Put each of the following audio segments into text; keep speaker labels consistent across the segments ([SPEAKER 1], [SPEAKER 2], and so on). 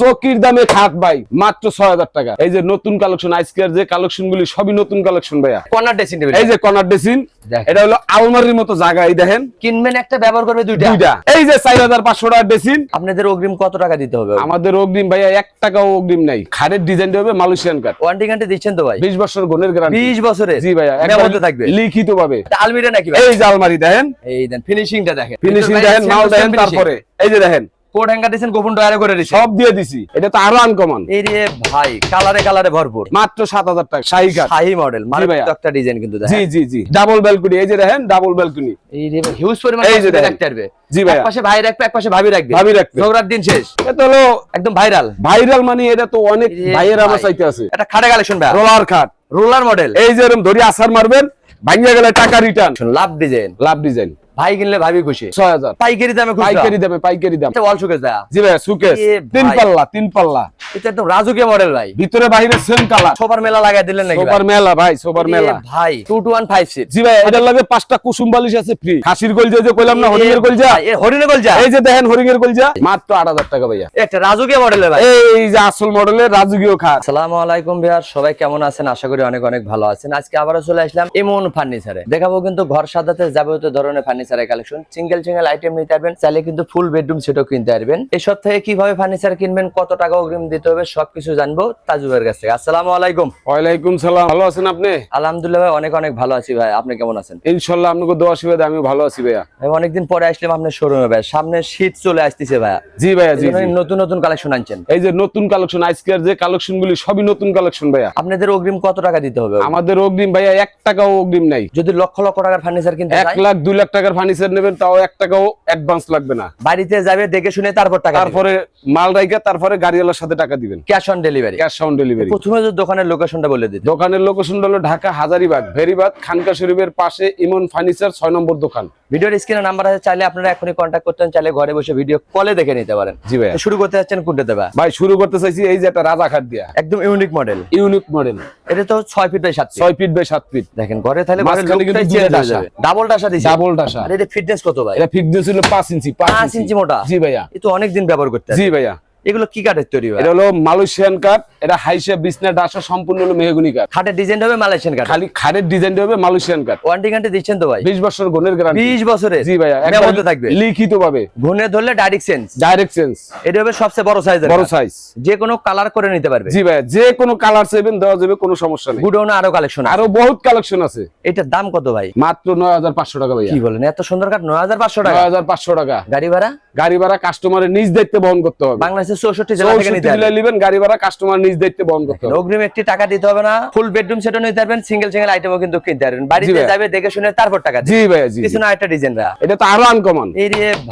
[SPEAKER 1] চকির দামে খাট ভাই মাত্র ছয় হাজার টাকা। এই যে নতুন কালেকশন আজকের যে কালেকশন গুলি সবই নতুন কালেকশন ভাইয়া।
[SPEAKER 2] Corner dressing table.
[SPEAKER 1] এই যে কর্নার ডেসিন এটা হলো আলমারির মতো জায়গা এই দেখেন।
[SPEAKER 2] কিনবেন একটা ব্যবহার করবে দুইটা।
[SPEAKER 1] দুইটা। এই যে চার হাজার পাঁচশো টাকার ডেসিন
[SPEAKER 2] আপনাদের অগ্রিম কত টাকা দিতে হবে?
[SPEAKER 1] আমাদের অগ্রিম ভাইয়া এক টাকাও অগ্রিম নাই। খাটের ডিজাইন হবে মালয়েশিয়ান কাঠ
[SPEAKER 2] ওয়ারেন্টি গ্যারান্টি দিচ্ছেন তো ভাই?
[SPEAKER 1] বিশ বছর গুণের গ্যারান্টি
[SPEAKER 2] বিশ বছরে
[SPEAKER 1] জি ভাইয়া
[SPEAKER 2] মেমোতে থাকবে।
[SPEAKER 1] লিখিত ভাবে
[SPEAKER 2] আলমিরা নাকি
[SPEAKER 1] এই যে আলমারি দেখেন।
[SPEAKER 2] এই দেন ফিনিশিংটা দেখেন।
[SPEAKER 1] ফিনিশিং দেখেন মাল দেখেন তারপরে। এই যে দেখেন।
[SPEAKER 2] কোট হ্যাঙ্গার দিয়েছেন গোপন ডয়ারে করে দিয়েছেন
[SPEAKER 1] সব দিয়ে দিছি। এটা তো আরও আনকমন
[SPEAKER 2] এই রে ভাই কালারে কালারে ভরপুর।
[SPEAKER 1] মাত্র সাত হাজার টাকা। শাহী কাঠ
[SPEAKER 2] শাহি মডেল
[SPEAKER 1] ভাইয়া।
[SPEAKER 2] একটা ডিজাইন কিন্তু
[SPEAKER 1] জি জি জি। ডাবল ব্যালকনি এই যে দেখেন ডাবল ব্যালকনি
[SPEAKER 2] এই রে হিউজ পরিমাণ
[SPEAKER 1] এই যে
[SPEAKER 2] পছন্দ পারবে
[SPEAKER 1] জি ভাইয়া।
[SPEAKER 2] এক ভাই রাখবে এক ভাবি রাখবে।
[SPEAKER 1] ভাবি রাখবে।
[SPEAKER 2] ঝগড়ার দিন শেষ।
[SPEAKER 1] এটা হলো
[SPEAKER 2] একদম ভাইরাল
[SPEAKER 1] ভাইরাল মানে এটা তো অনেক ভাইয়ের আমার
[SPEAKER 2] ভাই।
[SPEAKER 1] চাইতে আছে।
[SPEAKER 2] এটা খাটে কালেকশন ভাই।
[SPEAKER 1] রোলার খাট।
[SPEAKER 2] রোলার মডেল
[SPEAKER 1] এই যে এরকম ধরি আসার মারবেন ভাঙিয়ে গেলে টাকা return
[SPEAKER 2] love design
[SPEAKER 1] love design
[SPEAKER 2] ভাই কিনলে ভাবি খুশি।
[SPEAKER 1] ছয় হাজার।
[SPEAKER 2] পাইকারি দামে
[SPEAKER 1] পাইকারি দামে পাইকারি দাম।
[SPEAKER 2] শোকেস
[SPEAKER 1] জি ভাই সুকেস
[SPEAKER 2] এ
[SPEAKER 1] তিন পাল্লা তিন পাল্লা।
[SPEAKER 2] এটা একদম রাজুকে মডেল ভাই।
[SPEAKER 1] ভিতরে বাইরে সেম কালার
[SPEAKER 2] সোপার মেলা লাগাই দিলেন নাকি
[SPEAKER 1] সোপার মেলা ভাই সোপার মেলা।
[SPEAKER 2] ভাই two two one five seat
[SPEAKER 1] জি ভাই এটার লাগে পাঁচটা কুসুম বালিশ আছে ফ্রি খাসির কলজা যে কইলাম না হরিণের কলজা
[SPEAKER 2] হরিণে কলজা
[SPEAKER 1] এই যে দেখেন হরিণের কলজা মাত্র আট হাজার টাকা ভাইয়া।
[SPEAKER 2] একটা রাজুকে মডেলের ভাই।
[SPEAKER 1] এই যে আসল মডেলের রাজকীয় খাট।
[SPEAKER 2] আসসালামু আলাইকুম বিহার সবাই কেমন আছেন? আশা করি অনেক অনেক ভালো আছেন। আজকে আবারও চলে আসলাম এমন ফার্নিচারে। দেখাবো কিন্তু ঘর সাজাতে যাবতীয় ধরনের ফার্নিচারের কালেকশন সিঙ্গেল সিঙ্গেল আইটেম নিতে পারবেন চাইলে কিন্তু ফুল বেডরুম সেটও কিনতে পারবেন। এই সপ্তাহে কীভাবে ফার্নিচার কিনবেন কত টাকা অগ্রিম দিতে হবে সবকিছু জানব তাজুবের কাছ থেকে। আসসালামু আলাইকুম।
[SPEAKER 1] ওয়ালাইকুম সালাম। ভালো আছেন আপনি?
[SPEAKER 2] আলহামদুলিল্লাহ ভাই অনেক অনেক ভালো আছি ভাই। আপনি কেমন আছেন?
[SPEAKER 1] ইনশাল্লাহ আপনাকে দোয়া শিবাদে আমি ভালো আছি ভাইয়া।
[SPEAKER 2] আমি অনেকদিন পরে আসলাম আপনার শোরুমে ভাই। সামনে শীত চলে আসতেছে ভাইয়া
[SPEAKER 1] জি ভাইয়া জি
[SPEAKER 2] নতুন নতুন কালেকশন আনছেন।
[SPEAKER 1] এই যে নতুন কালেকশন আজকের যে কালেকশন গুলি সবই নতুন কালেকশন ভাইয়া।
[SPEAKER 2] আপনাদের অগ্রিম কত টাকা দিতে হবে?
[SPEAKER 1] আমাদের অগ্রিম ভাইয়া এক টাকাও অগ্রিম নাই।
[SPEAKER 2] যদি লক্ষ লক্ষ টাকার ফার্নিচার কিনতে
[SPEAKER 1] এক লাখ দুই লাখ টাকার ফার্নিচার নেবেন তাও এক টাকাও অ্যাডভান্স লাগবে না।
[SPEAKER 2] বাড়িতে যাবে দেখে শুনে তারপর টাকা
[SPEAKER 1] তারপরে মাল রাইকা তারপরে গাড়িওয়ালার সাথে টাকা দিবেন।
[SPEAKER 2] Cash on delivery
[SPEAKER 1] cash on delivery
[SPEAKER 2] প্রথমে যে দোকানের লোকেশনটা বলে দিতে।
[SPEAKER 1] দোকানের লোকেশন হলো ঢাকা হাজারিবাগ ভেরিবাগ খানকা শরীফের পাশে ইমন ফার্নিচার ছয় নম্বর দোকান।
[SPEAKER 2] ভিডিওর স্ক্রিনে নাম্বার আছে চাইলে আপনারা এখনই কন্ট্যাক্ট করতেন চাইলে ঘরে বসে ভিডিও কলে দেখে নিতে পারেন।
[SPEAKER 1] জি
[SPEAKER 2] ভাই শুরু করতে যাচ্ছেন কোনটা দেবা?
[SPEAKER 1] ভাই শুরু করতে চাইছি এই যে একটা রাজা খাট দিয়া।
[SPEAKER 2] একদম ইউনিক মডেল
[SPEAKER 1] ইউনিক মডেল
[SPEAKER 2] এটা তো ছয় ফিট বাই সাত ফিট
[SPEAKER 1] ছয় ফিট বাই সাত ফিট
[SPEAKER 2] দেখেন ঘরে তাহলে
[SPEAKER 1] মাঝখানে কিন্তু ডাসা।
[SPEAKER 2] ডাবল ডাসা
[SPEAKER 1] ডাবল ডাসা
[SPEAKER 2] আর এটা ফিটনেস কত ভাই?
[SPEAKER 1] এটা ফিটনেস হলো পাঁচ ইঞ্চি
[SPEAKER 2] পাঁচ ইঞ্চি। মোটা।
[SPEAKER 1] জি ভাইয়া।
[SPEAKER 2] এটা অনেক দিন ব্যবহার করতে
[SPEAKER 1] জি ভাইয়া।
[SPEAKER 2] এগুলো কি কাঠের তৈরি ভাই?
[SPEAKER 1] এটা হলো মালয়েশিয়ান কাঠ এটা হাইসা বিছনা ডাসা সম্পূর্ণ হলো মেহগুনি কাঠ।
[SPEAKER 2] খাটের ডিজাইন হবে মালয়েশিয়ান কাঠ।
[SPEAKER 1] খালি খাটের ডিজাইন হবে মালয়েশিয়ান কাঠ।
[SPEAKER 2] ওয়ারেন্টি গ্যারান্টি দিচ্ছেন তো ভাই?
[SPEAKER 1] বিশ বছর গুণের গ্যারান্টি
[SPEAKER 2] বিশ বছরে
[SPEAKER 1] জি ভাই ভাইয়া
[SPEAKER 2] মেমোতে থাকবে?
[SPEAKER 1] লিখিত ভাবে
[SPEAKER 2] ঘুনে ধরলে ডাইরেক্ট সেন্স
[SPEAKER 1] ডাইরেক্ট চেঞ্জ
[SPEAKER 2] এটা হবে সবচেয়ে বড় সাইজের
[SPEAKER 1] বড় সাইজ
[SPEAKER 2] যে কোনো কালার করে নিতে পারবে।
[SPEAKER 1] জি ভাইয়া যে কোনো কালার চাইবেন দেওয়া যাবে কোনো সমস্যা নেই।
[SPEAKER 2] গুডাউনে আরও কালেকশন
[SPEAKER 1] আরও বহুত কালেকশন আছে।
[SPEAKER 2] এটার দাম কত ভাই?
[SPEAKER 1] মাত্র নয় হাজার পাঁচশো টাকা ভাই
[SPEAKER 2] কি বলেন এত সুন্দর কাঠ নয় হাজার পাঁচশো টাকা?
[SPEAKER 1] নয় হাজার পাঁচশো টাকা।
[SPEAKER 2] গাড়ি ভাড়া?
[SPEAKER 1] গাড়ি ভাড়া কাস্টমারের নিজ দায়িত্বে বহন করতে হবে।
[SPEAKER 2] বাংলাদেশের চৌষট্টি জেলা থেকে নিতে
[SPEAKER 1] জেলায় গাড়ি ভাড়া কাস্টমার নিজ দায়িত্বে বহন করতে
[SPEAKER 2] অগ্রিম একটি টাকা দিতে হবে না ফুল বেডরুম সেটও নিতে পারবেন সিঙ্গেল সিঙ্গেল আইটেমও কিন্তু কিনতে পারবেন। বাড়িতে যাবে দেখে শুনে তারপর টাকা
[SPEAKER 1] জি ভাইয়া জি।
[SPEAKER 2] পিছনে একটা ডিজাইন রা।
[SPEAKER 1] এটা তো আরও আনকমন
[SPEAKER 2] এই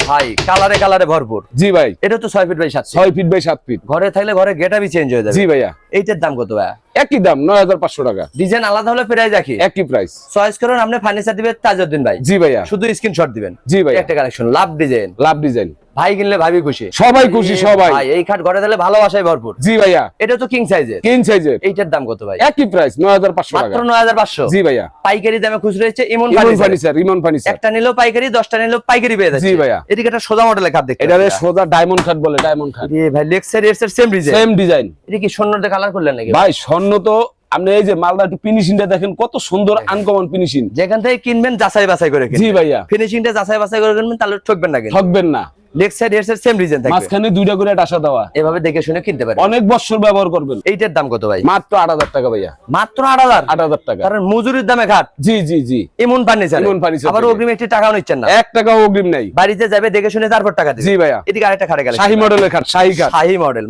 [SPEAKER 2] ভাই কালারে কালারে ভরপুর।
[SPEAKER 1] জি ভাই।
[SPEAKER 2] এটা তো ছয় ফিট বাই সাত feet।
[SPEAKER 1] ছয় ফিট বাই সাত ফিট
[SPEAKER 2] ঘরে থাকলে ঘরে গেটাবি চেঞ্জ হয়ে যাবে।
[SPEAKER 1] জি ভাইয়া।
[SPEAKER 2] এইটার দাম কত ভাই
[SPEAKER 1] একই দাম নয় হাজার পাঁচশো টাকা।
[SPEAKER 2] ডিজাইন আলাদা হলে প্রাইস রাখি
[SPEAKER 1] একই প্রাইস
[SPEAKER 2] চয়েস করুন আপনি ফার্নিচার দিবেন তাজউদ্দিন ভাই।
[SPEAKER 1] জি ভাইয়া।
[SPEAKER 2] শুধু স্ক্রিনশট দিবেন।
[SPEAKER 1] জি ভাইয়া।
[SPEAKER 2] একটা collection love design
[SPEAKER 1] love design
[SPEAKER 2] ভাই কিনলে ভাবি খুশি।
[SPEAKER 1] সবাই খুশি সবাই।
[SPEAKER 2] ভাই, এই খাট ঘরে দিলে ভালোবাসায় ভরপুর।
[SPEAKER 1] জি ভাইয়া।
[SPEAKER 2] এটা তো কিং সাইজের
[SPEAKER 1] কিন সাইজের
[SPEAKER 2] এইটার দাম কত ভাই?
[SPEAKER 1] একই প্রাইস নয় হাজার পাঁচশো টাকা।
[SPEAKER 2] মাত্র নয় হাজার পাঁচশো।
[SPEAKER 1] জি ভাইয়া।
[SPEAKER 2] পাইকারি দামে খুচরো হচ্ছে ইমন ফার্নিচার
[SPEAKER 1] ইমন ফার্নিচার
[SPEAKER 2] একটা নিলেও পাইকারি দশটা নিলেও পাইকারি পেয়ে যাচ্ছে।
[SPEAKER 1] জি ভাইয়া।
[SPEAKER 2] এদিকে একটা সোজা মডেলের খাট দেখতে
[SPEAKER 1] এটা সোজা ডায়মন্ড খাট বলে ডায়মন্ড খাট।
[SPEAKER 2] এ ভাই সাইড এর সেম ডিজাইন
[SPEAKER 1] সেম ডিজাইন
[SPEAKER 2] এটা কি স্বর্ণতে কালার করলেন নাকি?
[SPEAKER 1] ভাই স্বর্ণ তো আপনি এই যে মালদা একটু ফিনিশিংটা দেখেন কত সুন্দর আনকমন ফিনিশিং
[SPEAKER 2] যেখান থেকে কিনবেন যাচাই বাছাই করে
[SPEAKER 1] জি ভাইয়া।
[SPEAKER 2] ফিনিশিংটা যাচাই বাছাই করে কিনবেন তাহলে ঠকবেন না
[SPEAKER 1] ঠকবেন না।
[SPEAKER 2] লেগ সাইড এর সেম ডিজাইন থাকবে।
[SPEAKER 1] মাঝখানে দুইটা করে ডাসা দেওয়া।
[SPEAKER 2] এভাবে দেখে শুনে কিনতে পারেন
[SPEAKER 1] অনেক বছর ব্যবহার করবেন।
[SPEAKER 2] এইটার দাম কত ভাই?
[SPEAKER 1] মাত্র আট হাজার টাকা ভাইয়া।
[SPEAKER 2] মাত্র আট হাজার?
[SPEAKER 1] টাকা।
[SPEAKER 2] কারণ মজুরির দামে ঘাট।
[SPEAKER 1] জি জি জি।
[SPEAKER 2] ইমন ফার্নিচার
[SPEAKER 1] ইমন ফার্নিচার
[SPEAKER 2] আবার অগ্রিম একটি টাকাও নিচ্ছেন না।
[SPEAKER 1] এক টাকাও অগ্রিম নাই।
[SPEAKER 2] বাড়িতে যাবে দেখে শুনে তারপর টাকা
[SPEAKER 1] জি ভাইয়া।
[SPEAKER 2] এদিকে আরেকটা খাটে গেলে।
[SPEAKER 1] শাহী মডেলের খাট শাহী খাট।
[SPEAKER 2] শাহি মডেল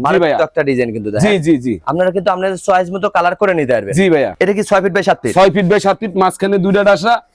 [SPEAKER 2] একটা ডিজাইন কিন্তু
[SPEAKER 1] জি জি জি।
[SPEAKER 2] আপনারা কিন্তু আপনাদের চয়েস মতো কালার করে নিতে পারবেন।
[SPEAKER 1] জি ভাইয়া।
[SPEAKER 2] এটা কি ছয় ফিট বাই সাত ফিট
[SPEAKER 1] ছয় ফিট বাই সাত ফিট মাঝখানে দুইটা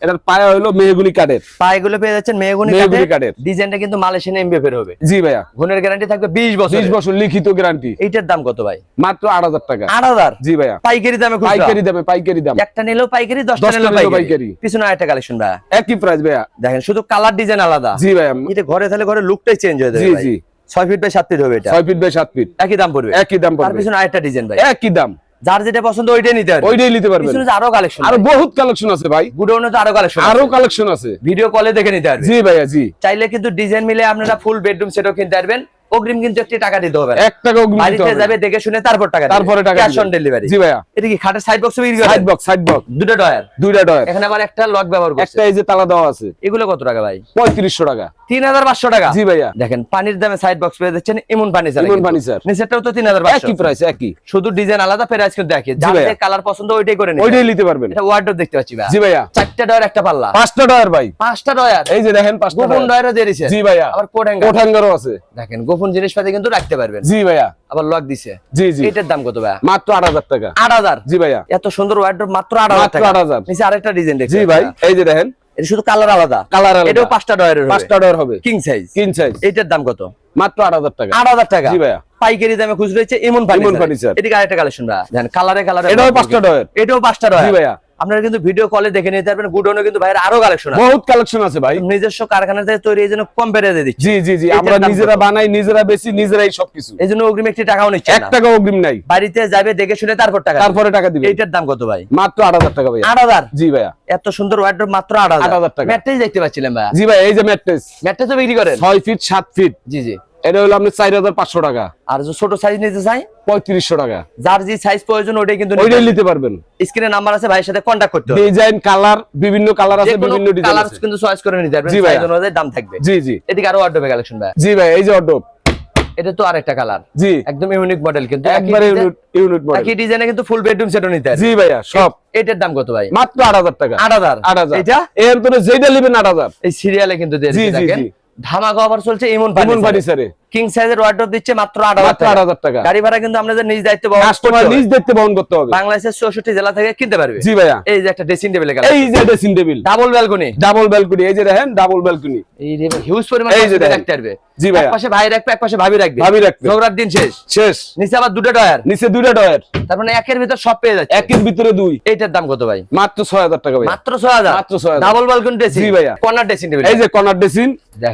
[SPEAKER 1] এটার পায়া হলো মেহগুনি কাঠের।
[SPEAKER 2] পায়েগুলো পেয়ে যাচ্ছেন মেহগুনি
[SPEAKER 1] মেহগনি
[SPEAKER 2] কাঠের।
[SPEAKER 1] কাঠের।
[SPEAKER 2] ডিজাইনটা কিন্তু মালয়েশিয়ান এমবিএফ এর হবে।
[SPEAKER 1] জি ভাইয়া।
[SPEAKER 2] গুণের গ্যারান্টি থাকবে বিশ বছর
[SPEAKER 1] বিশ বছর লিখিত গ্যারান্টি
[SPEAKER 2] এইটার দাম কত ভাই?
[SPEAKER 1] মাত্র আট হাজার টাকা।
[SPEAKER 2] আট হাজার?
[SPEAKER 1] জি ভাইয়া।
[SPEAKER 2] পাইকারি দামে খুচরা?
[SPEAKER 1] পাইকারি দামে পাইকারি দাম।
[SPEAKER 2] একটা নিলেও পাইকারি দশটা
[SPEAKER 1] দশটা
[SPEAKER 2] নিলেও
[SPEAKER 1] নিলেও
[SPEAKER 2] পাইকারি। পিছনে আরেকটা কালেকশন ভাই
[SPEAKER 1] একই প্রাইস ভাইয়া।
[SPEAKER 2] দেখেন শুধু কালার ডিজাইন আলাদা।
[SPEAKER 1] জি ভাইয়া।
[SPEAKER 2] এটা ঘরে তাহলে ঘরে লুকটাই চেঞ্জ হয়ে যাবে
[SPEAKER 1] জি,
[SPEAKER 2] ভাই।
[SPEAKER 1] জি।
[SPEAKER 2] ছয় ফিট বাই সাত ফিট হবে এটা।
[SPEAKER 1] ছয় ফিট বাই সাত ফিট
[SPEAKER 2] একই দাম পড়বে।
[SPEAKER 1] একই দাম
[SPEAKER 2] তার
[SPEAKER 1] পড়বে।
[SPEAKER 2] পিছনে আরেকটা ডিজাইন ভাই।
[SPEAKER 1] একই দাম।
[SPEAKER 2] যার যেটা পছন্দ ওইটাই নিতে পারবে
[SPEAKER 1] ওইটাই নিতে পারবে
[SPEAKER 2] পিছনে আরও কালেকশন
[SPEAKER 1] আরও বহুত কালেকশন আছে ভাই।
[SPEAKER 2] গুডাউনে তো আরও কালেকশন
[SPEAKER 1] আরও কালেকশন আছে।
[SPEAKER 2] ভিডিও কলে দেখে নিতে পারবে
[SPEAKER 1] জি ভাইয়া জি।
[SPEAKER 2] চাইলে কিন্তু ডিজাইন মিলে আপনারা ফুল বেডরুম সেটও কিনতে পারবেন। অগ্রিম কিন্তু একটি টাকা দিতে হবে
[SPEAKER 1] এক টাকা অগ্রিম
[SPEAKER 2] বাড়িতে যাবে দেখে শুনে তারপর টাকা
[SPEAKER 1] তারপরে টাকা
[SPEAKER 2] ক্যাশ অন ডেলিভারি
[SPEAKER 1] জি ভাইয়া।
[SPEAKER 2] এটা কি খাটের সাইড বক্স বিক্রি
[SPEAKER 1] সাইড বক্স সাইড বক্স
[SPEAKER 2] দুটো ডয়ার
[SPEAKER 1] দুইটা ডয়ার
[SPEAKER 2] এখানে আবার একটা লক ব্যবহার করছে।
[SPEAKER 1] একটা এই যে তালা দেওয়া আছে।
[SPEAKER 2] এগুলো কত টাকা ভাই?
[SPEAKER 1] পঁয়ত্রিশশো টাকা।
[SPEAKER 2] তিন হাজার পাঁচশো টাকা।
[SPEAKER 1] জি ভাইয়া।
[SPEAKER 2] দেখেন পানির দামে সাইড বক্স পেয়ে যাচ্ছেন ইমন পানি
[SPEAKER 1] ইমন ফার্নিচার।
[SPEAKER 2] নিচেরটাও তো তিন হাজার পাঁচশো।
[SPEAKER 1] একই প্রাইস একই।
[SPEAKER 2] শুধু ডিজাইন আলাদা প্রাইস কিন্তু দেখে যার
[SPEAKER 1] ভাইয়া।
[SPEAKER 2] যে কালার পছন্দ ওইটাই করে নিন
[SPEAKER 1] ওইটাই নিতে পারবেন।
[SPEAKER 2] এটা ওয়ার্ডরোব দেখতে পাচ্ছি ভাই
[SPEAKER 1] জি ভাইয়া।
[SPEAKER 2] চারটা ডয়ার একটা পাল্লা।
[SPEAKER 1] পাঁচটা ডয়ার ভাই।
[SPEAKER 2] পাঁচটা ডয়ার
[SPEAKER 1] এই যে দেখেন পাঁচটা
[SPEAKER 2] গোপন
[SPEAKER 1] ডয়ার
[SPEAKER 2] ডয়ারও দিয়ে দিছে
[SPEAKER 1] জি ভাইয়া।
[SPEAKER 2] আবার কোট হ্যাঙ্গার
[SPEAKER 1] কোঠাঙ্গারও আছে।
[SPEAKER 2] দেখেন গোপন জিনিসপাতি কিন্তু রাখতে পারবেন।
[SPEAKER 1] জি ভাইয়া।
[SPEAKER 2] আবার লক দিছে।
[SPEAKER 1] জি জি।
[SPEAKER 2] এটার দাম কত ভাই
[SPEAKER 1] মাত্র আট হাজার টাকা।
[SPEAKER 2] আট হাজার?
[SPEAKER 1] জি ভাইয়া।
[SPEAKER 2] এত সুন্দর ওয়ার্ডরোব মাত্র আট হাজার
[SPEAKER 1] মাত্র
[SPEAKER 2] টাকা।
[SPEAKER 1] 8,000
[SPEAKER 2] নিচে আরেকটা ডিজাইন দেখছি
[SPEAKER 1] জি ভাই এই যে দেখেন।
[SPEAKER 2] এটা শুধু কালার আলাদা।
[SPEAKER 1] কালার আলাদা।
[SPEAKER 2] এটাও পাঁচটা ডয়ারের
[SPEAKER 1] পাঁচটা ডয়ার হবে।
[SPEAKER 2] কিং সাইজ
[SPEAKER 1] কিন সাইজ
[SPEAKER 2] এটার দাম কত?
[SPEAKER 1] মাত্র আট হাজার টাকা।
[SPEAKER 2] আট হাজার টাকা।
[SPEAKER 1] জি ভাইয়া।
[SPEAKER 2] পাইকারি দামে খুচরো হচ্ছে এমন ফার্নিচার। এদিকে আরেকটা কালেকশন ভাই দেখেন কালারে কালারে
[SPEAKER 1] এটাও পাঁচটা ডয়ার
[SPEAKER 2] এটাও পাঁচটা
[SPEAKER 1] জি ভাইয়া।
[SPEAKER 2] আপনারা কিন্তু ভিডিও কলে দেখে নিতে পারবেন। গুডনে কিন্তু ভাইয়ের আরও কালেকশন আছে।
[SPEAKER 1] বহুত কালেকশন আছে ভাই।
[SPEAKER 2] নিজস্ব কারখানা থেকে তৈরি এই জন্য কম দিয়ে দিচ্ছে।
[SPEAKER 1] জি জি জি। আমরা নিজেরা বানাই নিজেরা বেশি নিজেরাই সবকিছু।
[SPEAKER 2] এই জন্য অগ্রিম একটি টাকাও নিচ্ছে
[SPEAKER 1] এক টাকা অগ্রিম নাই।
[SPEAKER 2] বাড়িতে যাবে দেখে শুনে তারপর টাকা
[SPEAKER 1] তারপরে টাকা দিবে।
[SPEAKER 2] এইটার দাম কত ভাই?
[SPEAKER 1] মাত্র আট হাজার টাকা ভাইয়া।
[SPEAKER 2] আট হাজার?
[SPEAKER 1] জি ভাইয়া।
[SPEAKER 2] এত সুন্দর ওয়ার্ডরোব মাত্র আট
[SPEAKER 1] 8,000 টাকা।
[SPEAKER 2] ম্যাট্রেস দেখতে পাচ্ছিলাম ভাই
[SPEAKER 1] জি ভাই এই যে ম্যাট্রেস।
[SPEAKER 2] ম্যাট্রেস তো বিক্রি করেন?
[SPEAKER 1] ছয় ফিট সাত ফিট
[SPEAKER 2] জি জি।
[SPEAKER 1] এটা হলো আপনার চার হাজার পাঁচশো টাকা।
[SPEAKER 2] আর যে ছোট সাইজ নিতে চাই?
[SPEAKER 1] পঁয়ত্রিশশো টাকা।
[SPEAKER 2] যার যে সাইজ প্রয়োজন ওটাই কিন্তু
[SPEAKER 1] ওইটাই নিতে পারবেন।
[SPEAKER 2] স্ক্রিনে নাম্বার আছে ভাইয়ের সাথে কন্ট্যাক্ট করতে হবে।
[SPEAKER 1] ডিজাইন কালার বিভিন্ন কালার আছে বিভিন্ন ডিজাইন
[SPEAKER 2] কালার কিন্তু চয়েস করে নিতে পারবেন
[SPEAKER 1] জি
[SPEAKER 2] অনুযায়ী দাম থাকবে।
[SPEAKER 1] জি জি।
[SPEAKER 2] এদিকে আরও কালেকশন ভাই
[SPEAKER 1] জি ভাই এই যে অর্ডব
[SPEAKER 2] এটা তো আরেকটা কালার
[SPEAKER 1] জি।
[SPEAKER 2] একদম ইউনিক মডেল কিন্তু।
[SPEAKER 1] একবারে ইউনিট মডেল
[SPEAKER 2] একই ডিজাইনে কিন্তু ফুল বেডরুম সেটও নিতে
[SPEAKER 1] জি ভাইয়া সব।
[SPEAKER 2] এটার দাম কত ভাই?
[SPEAKER 1] মাত্র আট হাজার টাকা।
[SPEAKER 2] আট হাজার।
[SPEAKER 1] আট হাজার।
[SPEAKER 2] এটা
[SPEAKER 1] এর অন্তরে যেটা নেবেন আট হাজার।
[SPEAKER 2] এই সিরিয়ালে কিন্তু দিয়ে দেখেন। ধামাকা অফার চলছে ইমন
[SPEAKER 1] বাড়ি ফার্নিচারে
[SPEAKER 2] কিং সাইজের ওয়ার্ডরোব দিচ্ছে মাত্র আট হাজার
[SPEAKER 1] মাত্র আট হাজার টাকা।
[SPEAKER 2] গাড়ি ভাড়া কিন্তু আমাদের নিজ দায়িত্ব বহন
[SPEAKER 1] কাস্টমার। নিজ দেখতে বহন করতে হবে।
[SPEAKER 2] বাংলাদেশের চৌষট্টি জেলা থেকে কিনতে পারবে।
[SPEAKER 1] জি ভাইয়া।
[SPEAKER 2] এই যে একটা ড্রেসিং টেবিল
[SPEAKER 1] এই যে dressing table
[SPEAKER 2] double balcony
[SPEAKER 1] double balcony এই যে দেখেন ডাবল ব্যালকনি
[SPEAKER 2] এই রে হিউজ পরিমাণ
[SPEAKER 1] এই যে।
[SPEAKER 2] রাখতে পারবে।
[SPEAKER 1] জি ভাইয়া।
[SPEAKER 2] ভাই রাখবে ভাবি রাখবে।
[SPEAKER 1] ভাবি রাখবে।
[SPEAKER 2] ঝগড়ার দিন শেষ।
[SPEAKER 1] শেষ।
[SPEAKER 2] নিচে আবার দুটো ডয়ার
[SPEAKER 1] নিচে দুইটা ডয়ার
[SPEAKER 2] তার মানে একের ভিতর সব পেয়ে যাচ্ছে।
[SPEAKER 1] একের ভিতরে দুই।
[SPEAKER 2] এইটার দাম কত ভাই?
[SPEAKER 1] মাত্র ছয় হাজার টাকা ভাইয়া।
[SPEAKER 2] মাত্র ছয় হাজার।
[SPEAKER 1] মাত্র 6,000
[SPEAKER 2] ডাবল ব্যালকনি ড্রেসিং
[SPEAKER 1] জি ভাইয়া।
[SPEAKER 2] কর্নার ড্রেসিং টেবিল
[SPEAKER 1] এই যে কর্নার ড্রেসিং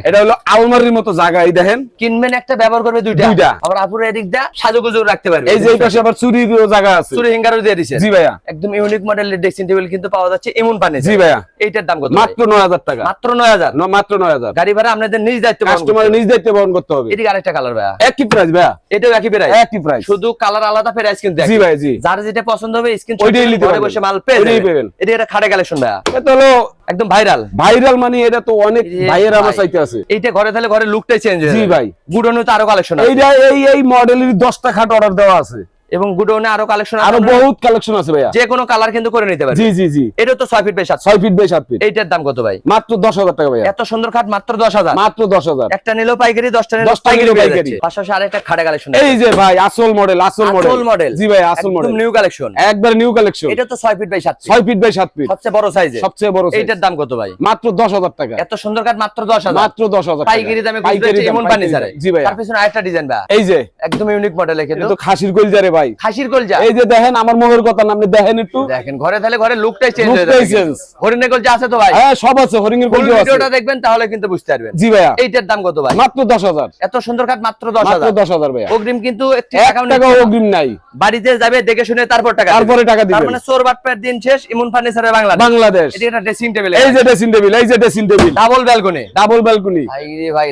[SPEAKER 1] এটা হলো আলমারির মতো জায়গা এই দেখেন।
[SPEAKER 2] কিনবেন একটা ব্যবহার করবে দুইটা।
[SPEAKER 1] দুইটা।
[SPEAKER 2] আবার আপুরে এদিক দা সাজুগুজু রাখতে পারবে।
[SPEAKER 1] এই যে এই পাশে আবার চুরির জায়গা আছে।
[SPEAKER 2] চুরি হিঙ্গারও দিয়ে দিছে।
[SPEAKER 1] জি ভাইয়া।
[SPEAKER 2] একদম ইউনিক মডেলের ড্রেসিং টেবিল কিন্তু পাওয়া যাচ্ছে এমন পানি।
[SPEAKER 1] জি ভাইয়া।
[SPEAKER 2] এইটার দাম কত?
[SPEAKER 1] মাত্র নয় হাজার টাকা।
[SPEAKER 2] মাত্র নয় হাজার?
[SPEAKER 1] ন- মাত্র নয় হাজার।
[SPEAKER 2] গাড়ি ভাড়া আপনাদের নিজ দায়িত্ব
[SPEAKER 1] কাস্টমার নিজ দায়িত্ব বহন করতে হবে।
[SPEAKER 2] এদিকে আরেকটা কালার ভাইয়া।
[SPEAKER 1] একই প্রাইস ভাইয়া।
[SPEAKER 2] এটাও একই প্রাইস
[SPEAKER 1] একই প্রাইস
[SPEAKER 2] শুধু কালার আলাদা প্রাইস কিন্তু
[SPEAKER 1] জি। ভাই জি।
[SPEAKER 2] যার যেটা পছন্দ হবে স্ক্রিন
[SPEAKER 1] ওইটাই নিতে
[SPEAKER 2] ঘরে বসে মাল পেয়ে যাবেন। এটা একটা খাড়ে কালেকশন ভাইয়া।
[SPEAKER 1] এটা হলো
[SPEAKER 2] একদম ভাইরাল।
[SPEAKER 1] ভাইরাল মানে এটা তো অনেক ভাইয়ের আমার
[SPEAKER 2] সাইতে
[SPEAKER 1] চাইতে আছে।
[SPEAKER 2] এইটা ঘরে তাহলে ঘরে লুকটাই চেঞ্জ হয়ে
[SPEAKER 1] জি ভাই।
[SPEAKER 2] গুডনো তো আরও কালেকশন
[SPEAKER 1] এইটা এই এই মডেলের দশটা খাট অর্ডার দেওয়া আছে।
[SPEAKER 2] এবং গুডনে আরও কালেকশন
[SPEAKER 1] আরও বহুত কালেকশন আছে ভাইয়া।
[SPEAKER 2] যে কোনো কালার কিন্তু করে নিতে পারবে
[SPEAKER 1] জি জি জি।
[SPEAKER 2] এটা তো ছয় ফিট বাই সাত
[SPEAKER 1] ছয় ফিট বাই সাত ফিট
[SPEAKER 2] এইটার দাম কত ভাই?
[SPEAKER 1] মাত্র দশ হাজার টাকা ভাইয়া।
[SPEAKER 2] এত সুন্দর খাট মাত্র দশ হাজার।
[SPEAKER 1] মাত্র দশ হাজার।
[SPEAKER 2] একটা নিলেও পাইকারি দশটা নিলেও
[SPEAKER 1] দশটা
[SPEAKER 2] পাইকারি
[SPEAKER 1] পাইকারি।
[SPEAKER 2] পাশাপাশি আরেকটা খাড়ে কালেকশন
[SPEAKER 1] এই যে ভাই আসল মডেল আসল মডেল
[SPEAKER 2] আসল মডেল
[SPEAKER 1] জি ভাই আসল মডেল একদম
[SPEAKER 2] নিউ কালেকশন
[SPEAKER 1] একবার নিউ কালেকশন
[SPEAKER 2] এটা তো ছয় ফিট বাই সাত ফিট
[SPEAKER 1] ছয় ফিট বাই সাত ফিট
[SPEAKER 2] সবচেয়ে বড় সাইজে
[SPEAKER 1] সবচেয়ে বড় size।
[SPEAKER 2] এইটার দাম কত ভাই?
[SPEAKER 1] মাত্র দশ হাজার টাকা।
[SPEAKER 2] এত সুন্দর কাঠ মাত্র দশ হাজার।
[SPEAKER 1] মাত্র দশ হাজার টাকা।
[SPEAKER 2] পাইকারি দামে
[SPEAKER 1] পাইকারি
[SPEAKER 2] এমন
[SPEAKER 1] পাইকারি
[SPEAKER 2] ফার্নিচারে
[SPEAKER 1] জি ভাই
[SPEAKER 2] তার পিছনে আরেকটা ডিজাইন ভাই।
[SPEAKER 1] এই যে।
[SPEAKER 2] একদম ইউনিক মডেল কিন্তু
[SPEAKER 1] তো খাসির কলজারে ভাই।
[SPEAKER 2] খাসির কলজা
[SPEAKER 1] এই যে দেখেন আমার মোহের কথা না আপনি দেখেন একটু।
[SPEAKER 2] দেখেন ঘরে তাহলে ঘরে লুকটাই চেঞ্জ হয়ে যাবে। হরিণের কলজা আছে তো ভাই?
[SPEAKER 1] হ্যাঁ সব আছে হরিং এর
[SPEAKER 2] ফুল
[SPEAKER 1] কলজা আছে।
[SPEAKER 2] ভিডিওটা দেখবেন তাহলে কিন্তু বুঝতে পারবেন।
[SPEAKER 1] জি ভাইয়া।
[SPEAKER 2] এইটার দাম কত ভাই?
[SPEAKER 1] মাত্র দশ হাজার।
[SPEAKER 2] এত সুন্দর কাঠ মাত্র দশ
[SPEAKER 1] মাত্র
[SPEAKER 2] হাজার।
[SPEAKER 1] দশ হাজার ভাইয়া।
[SPEAKER 2] অগ্রিম কিন্তু একটি
[SPEAKER 1] টাকা অগ্রিম নাই।
[SPEAKER 2] বাড়িতে যাবে দেখে শুনে তারপর টাকা
[SPEAKER 1] তারপরে টাকা
[SPEAKER 2] দিবে। তার মানে চোর বাটপার দিন শেষ ইমন ফার্নিচারের বাংলা
[SPEAKER 1] বাংলাদেশ।
[SPEAKER 2] এটি একটা ড্রেসিং টেবিল
[SPEAKER 1] এই যে ড্রেসিং টেবিল এই যে dressing table
[SPEAKER 2] double balcony
[SPEAKER 1] double balcony
[SPEAKER 2] ভাই রে ভাই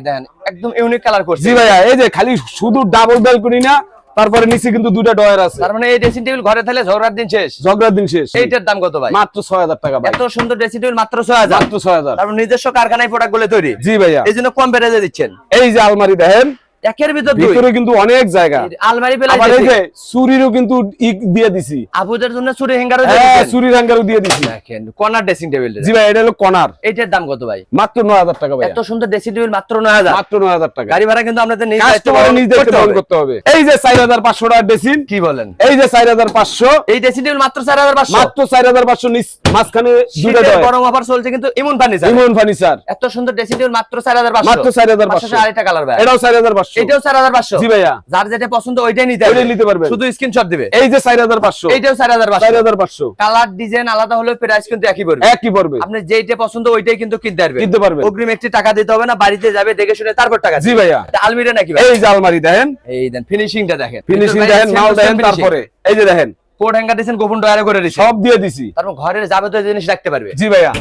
[SPEAKER 2] একদম ইউনিক কালার করছে।
[SPEAKER 1] জি ভাইয়া এই যে খালি শুধু ডাবল ব্যালকনি না তারপরে নিচে কিন্তু দুটা ডয়ার আছে।
[SPEAKER 2] তার মানে এই ড্রেসিং টেবিল ঘরে থাকলে ঝগড়ার দিন শেষ।
[SPEAKER 1] ঝগড়ার দিন শেষ।
[SPEAKER 2] এইটার দাম কত ভাই?
[SPEAKER 1] মাত্র ছয় হাজার টাকা ভাই।
[SPEAKER 2] এত সুন্দর ড্রেসিং টেবিল মাত্র ছয় হাজার।
[SPEAKER 1] মাত্র ছয় হাজার।
[SPEAKER 2] তারপর নিজস্ব কারখানায় প্রোডাক্টগুলো তৈরি।
[SPEAKER 1] জি ভাইয়া।
[SPEAKER 2] এই জন্য কম বেড়ে দিচ্ছেন।
[SPEAKER 1] এই যে আলমারি দেখেন
[SPEAKER 2] একের ভিতর
[SPEAKER 1] ভিতরে কিন্তু অনেক জায়গা।
[SPEAKER 2] আলমারি
[SPEAKER 1] আবার এই যে চুরিরও কিন্তু দিয়ে দিছি।
[SPEAKER 2] আপুদের জন্য চুরি হ্যাঙ্গারও
[SPEAKER 1] হ্যাঁ চুরির হ্যাঙ্গারও দিয়ে দিছি।
[SPEAKER 2] দেখেন কর্নার ড্রেসিং টেবিল
[SPEAKER 1] জি ভাই এটা হলো কনার।
[SPEAKER 2] এইটার দাম কত ভাই?
[SPEAKER 1] মাত্র নয় হাজার টাকা ভাই
[SPEAKER 2] এত সুন্দর ড্রেসিং টেবিল মাত্র নয় হাজার।
[SPEAKER 1] মাত্র নয় হাজার টাকা।
[SPEAKER 2] গাড়ি ভাড়া কিন্তু আপনাদের নিজ দায়িত্ব
[SPEAKER 1] কাস্টমার
[SPEAKER 2] বহন
[SPEAKER 1] নিজ
[SPEAKER 2] করতে হবে।
[SPEAKER 1] এই যে চার হাজার পাঁচশো টাকার ডেসিন
[SPEAKER 2] কি বলেন?
[SPEAKER 1] এই যে চার হাজার পাঁচশো।
[SPEAKER 2] এই ড্রেসিং টেবিল মাত্র চার হাজার পাঁচশো।
[SPEAKER 1] মাত্র চার হাজার পাঁচশো মাঝখানে দুটা ডয়
[SPEAKER 2] গরম অফার চলছে কিন্তু ইমন ফার্নিচার
[SPEAKER 1] ইমন ফার্নিচার
[SPEAKER 2] এত সুন্দর ড্রেসিং টেবিল মাত্র চার হাজার পাঁচশো।
[SPEAKER 1] মাত্র চার হাজার পাঁচশো।
[SPEAKER 2] আরেকটা কালার ভাই।
[SPEAKER 1] এটাও চার হাজার পাঁচশো।
[SPEAKER 2] এটাও চার হাজার পাঁচশো।
[SPEAKER 1] জি ভাইয়া।
[SPEAKER 2] যার যেটা পছন্দ ওইটাই নিতে
[SPEAKER 1] ওইটাই নিতে পারবেন
[SPEAKER 2] শুধু স্ক্রিনশট দিবে।
[SPEAKER 1] এই যে চার হাজার পাঁচশো।
[SPEAKER 2] এইটাও চার হাজার
[SPEAKER 1] চার
[SPEAKER 2] পাঁচশো
[SPEAKER 1] হাজার পাঁচশো।
[SPEAKER 2] কালার ডিজাইন আলাদা হলে প্রাইস কিন্তু একই পড়বে।
[SPEAKER 1] একই পড়বে।
[SPEAKER 2] আপনি যেইটা পছন্দ ওইটাই কিন্তু কিনতে পারবেন।
[SPEAKER 1] কিনতে পারবেন।
[SPEAKER 2] অগ্রিম একটি টাকা দিতে হবে না বাড়িতে যাবে দেখে শুনে তারপর টাকা
[SPEAKER 1] জি ভাইয়া।
[SPEAKER 2] আলমিরা নাকি
[SPEAKER 1] এই যে আলমারি দেখেন।
[SPEAKER 2] এই দেন ফিনিশিংটা দেখেন।
[SPEAKER 1] ফিনিশিং দেখেন মাল দেখেন তারপরে। এই যে দেখেন।
[SPEAKER 2] কোড হ্যাঙ্গার দিয়েছেন গোপন ডয়ারে করে
[SPEAKER 1] সব দিয়ে দিছি।
[SPEAKER 2] তারপর ঘরের যাবতীয় জিনিস রাখতে পারবে।
[SPEAKER 1] জি ভাইয়া।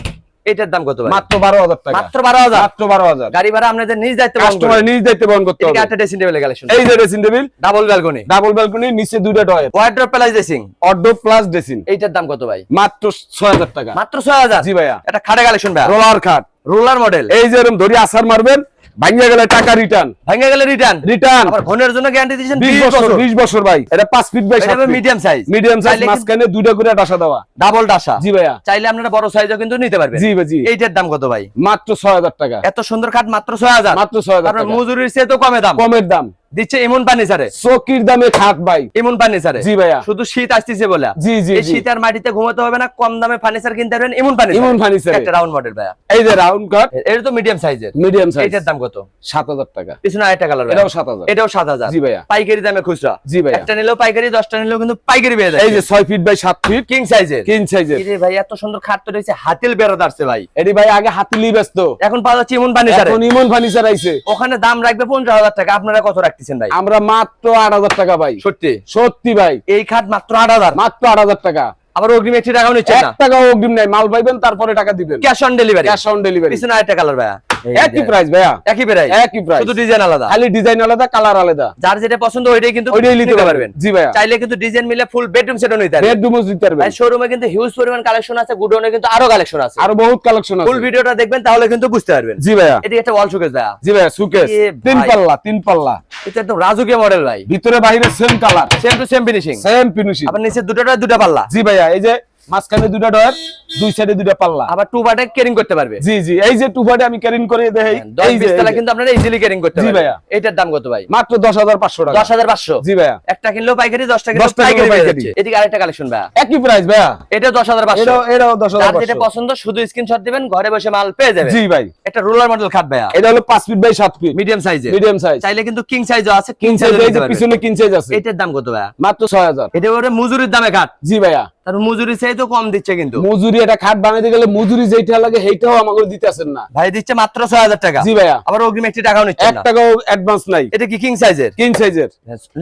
[SPEAKER 2] এটার দাম কত
[SPEAKER 1] মাত্র বারো হাজার টাকা।
[SPEAKER 2] মাত্র বারো হাজার?
[SPEAKER 1] মাত্র বারো হাজার।
[SPEAKER 2] গাড়ি ভাড়া আপনাদের নিজ দায়িত্ব
[SPEAKER 1] কাস্টমার নিজ দায়িত্ব বহন করতে হবে।
[SPEAKER 2] একটা ড্রেসিং টেবিলের কালেকশন
[SPEAKER 1] এই যে dressing table
[SPEAKER 2] double balcony
[SPEAKER 1] double balcony নিচে দুইটা drawer
[SPEAKER 2] wardrobe plus dressing
[SPEAKER 1] wardrobe plus dressing
[SPEAKER 2] এইটার দাম কত ভাই?
[SPEAKER 1] মাত্র ছয় হাজার টাকা।
[SPEAKER 2] মাত্র ছয় হাজার?
[SPEAKER 1] জি ভাইয়া।
[SPEAKER 2] এটা খাটে কালেকশন ভাই
[SPEAKER 1] রোলার খাট
[SPEAKER 2] রোলার মডেল
[SPEAKER 1] এই যে এরকম ধরি আসার মারবেন ভাঙিয়ে গেলে টাকা রিটার্ন
[SPEAKER 2] ভাঙ্গা গেলে রিটার্ন
[SPEAKER 1] রিটার্ন
[SPEAKER 2] আবার ফোনের জন্য গ্যারান্টি দিয়েছেন
[SPEAKER 1] বিশ বছর বিশ বছর ভাই। এটা পাঁচ ফিট বাই সাত
[SPEAKER 2] মিডিয়াম সাইজ
[SPEAKER 1] মিডিয়াম সাইজ মাঝখানে দুইটা করে ডাসা দেওয়া।
[SPEAKER 2] ডাবল ডাসা।
[SPEAKER 1] জি ভাইয়া।
[SPEAKER 2] চাইলে আপনারা বড় সাইজও কিন্তু নিতে পারবেন।
[SPEAKER 1] জি ভাই জি।
[SPEAKER 2] এইটার দাম কত ভাই?
[SPEAKER 1] মাত্র ছয় হাজার টাকা।
[SPEAKER 2] এত সুন্দর কাঠ মাত্র ছয় হাজার।
[SPEAKER 1] মাত্র ছয় হাজার
[SPEAKER 2] আপনার
[SPEAKER 1] টাকা।
[SPEAKER 2] মজুরির চেয়ে তো কমে দাম।
[SPEAKER 1] কমের দাম।
[SPEAKER 2] দিচ্ছে এমন ফার্নিচারে
[SPEAKER 1] চকির দামে খাট ভাই।
[SPEAKER 2] এমন ফার্নিচারে
[SPEAKER 1] জি ভাইয়া।
[SPEAKER 2] শুধু শীত আসতেছে বলে।
[SPEAKER 1] জি জি
[SPEAKER 2] এই
[SPEAKER 1] জি।
[SPEAKER 2] শীতের মাটিতে ঘুমাতে হবে না কম দামে ফার্নিচার কিনতে পারবেন এমন ফার্নিচার
[SPEAKER 1] ইমন ফার্নিচারে
[SPEAKER 2] একটা রাউন্ড মডেল ভাইয়া।
[SPEAKER 1] এই যে রাউন্ড কাট
[SPEAKER 2] এটা তো মিডিয়াম সাইজের
[SPEAKER 1] মিডিয়াম সাইজ
[SPEAKER 2] এইটার দাম কত?
[SPEAKER 1] সাত হাজার টাকা।
[SPEAKER 2] পিছনে আরেকটা কালার
[SPEAKER 1] এটাও সাত হাজার।
[SPEAKER 2] এটাও সাত হাজার।
[SPEAKER 1] জি ভাইয়া।
[SPEAKER 2] পাইকারি দামে খুচরা।
[SPEAKER 1] জি ভাইয়া।
[SPEAKER 2] একটা নিলেও পাইকারি দশটা নিলেও কিন্তু পাইকারি পেয়ে যায়
[SPEAKER 1] এই যে ছয় ফিট বাই সাত ফিট
[SPEAKER 2] কিং সাইজের
[SPEAKER 1] কিং সাইজের এই
[SPEAKER 2] ভাই এত সুন্দর খাট তো রয়েছে হাতিল বেরোদ আসছে ভাই।
[SPEAKER 1] এটি ভাই আগে হাতিলি ব্যস্ত।
[SPEAKER 2] এখন পাওয়া যাচ্ছে এমন ফার্নিচারে
[SPEAKER 1] এখন ইমন ফার্নিচার আইছে
[SPEAKER 2] ওখানে দাম রাখবে পঞ্চাশ হাজার টাকা। আপনারা কত রাখতেছেন ভাই?
[SPEAKER 1] আমরা মাত্র আট হাজার টাকা ভাই।
[SPEAKER 2] সত্যি?
[SPEAKER 1] সত্যি ভাই।
[SPEAKER 2] এই খাট মাত্র আট হাজার?
[SPEAKER 1] মাত্র আট হাজার টাকা।
[SPEAKER 2] আবার অগ্রিম একটি টাকাও নিচ্ছে না?
[SPEAKER 1] টাকা অগ্রিম নাই। মাল পাইবেন তারপরে টাকা দিবেন।
[SPEAKER 2] Cash on delivery
[SPEAKER 1] cash on delivery
[SPEAKER 2] পিছনে আরেকটা কালার ভাইয়া।
[SPEAKER 1] একই প্রাইস ভাইয়া।
[SPEAKER 2] একই প্রাইস
[SPEAKER 1] একই প্রাইস
[SPEAKER 2] শুধু ডিজাইন আলাদা।
[SPEAKER 1] খালি ডিজাইন আলাদা কালার আলাদা।
[SPEAKER 2] যার যেটা পছন্দ ওইটাই কিন্তু
[SPEAKER 1] ওইটাই নিতে পারবেন। জি ভাইয়া।
[SPEAKER 2] চাইলে কিন্তু ডিজাইন মিলে ফুল বেডরুম সেটও নিতে পারবেন।
[SPEAKER 1] বেডরুমও দিতে পারবেন।
[SPEAKER 2] ভাই শোরুমে কিন্তু হিউজ পরিমাণ কালেকশন আছে গুডাউনে কিন্তু আরও কালেকশন আছে।
[SPEAKER 1] আরও বহুত কালেকশন
[SPEAKER 2] ফুল ভিডিওটা দেখবেন তাহলে কিন্তু বুঝতে পারবেন।
[SPEAKER 1] জি ভাইয়া।
[SPEAKER 2] এদিকে একটা ওয়াল শোকেস ভাইয়া।
[SPEAKER 1] জি ভাইয়া তিন পাল্লা তিন পাল্লা।
[SPEAKER 2] এটা একদম রাজুকিয়া মডেল ভাই।
[SPEAKER 1] ভিতরে বাইরে same colour
[SPEAKER 2] same to same finishing
[SPEAKER 1] same finishing
[SPEAKER 2] আপনি নিচে দুটোটা দুটো পাল্লা।
[SPEAKER 1] জি ভাইয়া এই যে মাঝখানে দুটা ডয়ার দুই সাইডে দুটা পাল্লা।
[SPEAKER 2] আবার টু বাটে কেরিং করতে পারবে।
[SPEAKER 1] জি জি এই যে টুপাটে আমি ক্যারিং করে দেই এই যে
[SPEAKER 2] তালা কিন্তু আপনারা ইজিলি কেরিং করতে
[SPEAKER 1] জি
[SPEAKER 2] পারবেন।
[SPEAKER 1] ভাইয়া।
[SPEAKER 2] এটার দাম কত ভাই?
[SPEAKER 1] মাত্র দশ হাজার পাঁচশো টাকা।
[SPEAKER 2] দশ হাজার পাঁচশো?
[SPEAKER 1] জি ভাইয়া।
[SPEAKER 2] একটা কিনলেও পাইকারি দশটা কিনলেও
[SPEAKER 1] 10 টা
[SPEAKER 2] পাইকারি
[SPEAKER 1] কিনলেও পাইকারি।
[SPEAKER 2] এদিকে আরেকটা কালেকশন ভাইয়া।
[SPEAKER 1] একই প্রাইস ভাইয়া।
[SPEAKER 2] এটা দশ হাজার পাঁচশো।
[SPEAKER 1] এটাও এটাও দশ হাজার
[SPEAKER 2] যার যেটা পছন্দ শুধু স্ক্রিনশট দিবেন ঘরে বসে মাল পেয়ে যাবেন।
[SPEAKER 1] জি ভাই।
[SPEAKER 2] এটা রোলার মডেল খাট ভাইয়া।
[SPEAKER 1] এটা হলো পাঁচ ফিট বাই সাত ফিট
[SPEAKER 2] মিডিয়াম সাইজে
[SPEAKER 1] মিডিয়াম সাইজ
[SPEAKER 2] চাইলে কিন্তু কিং সাইজও আছে
[SPEAKER 1] কিং সাইজ এই যে পিছনে কিং সাইজ আছে।
[SPEAKER 2] এটার দাম কত ভাইয়া?
[SPEAKER 1] মাত্র ছয় হাজার।
[SPEAKER 2] এটা ওটা মজুরির দামে খাট।
[SPEAKER 1] জি ভাইয়া।
[SPEAKER 2] তার মজুরি চাই তো কম দিচ্ছে কিন্তু।
[SPEAKER 1] মজুরি এটা খাট বানাইতে গেলে মজুরি যেটা লাগে সেইটাও আমাকে দিতেছেন না।
[SPEAKER 2] ভাই দিচ্ছে মাত্র টাকা।
[SPEAKER 1] জি ভাইয়া।
[SPEAKER 2] আবার অগ্রিম একটি টাকাও নিচ্ছে
[SPEAKER 1] এক
[SPEAKER 2] না।
[SPEAKER 1] টাকাও অ্যাডভান্স নাই।
[SPEAKER 2] এটা কি কিং সাইজের
[SPEAKER 1] কিং সাইজের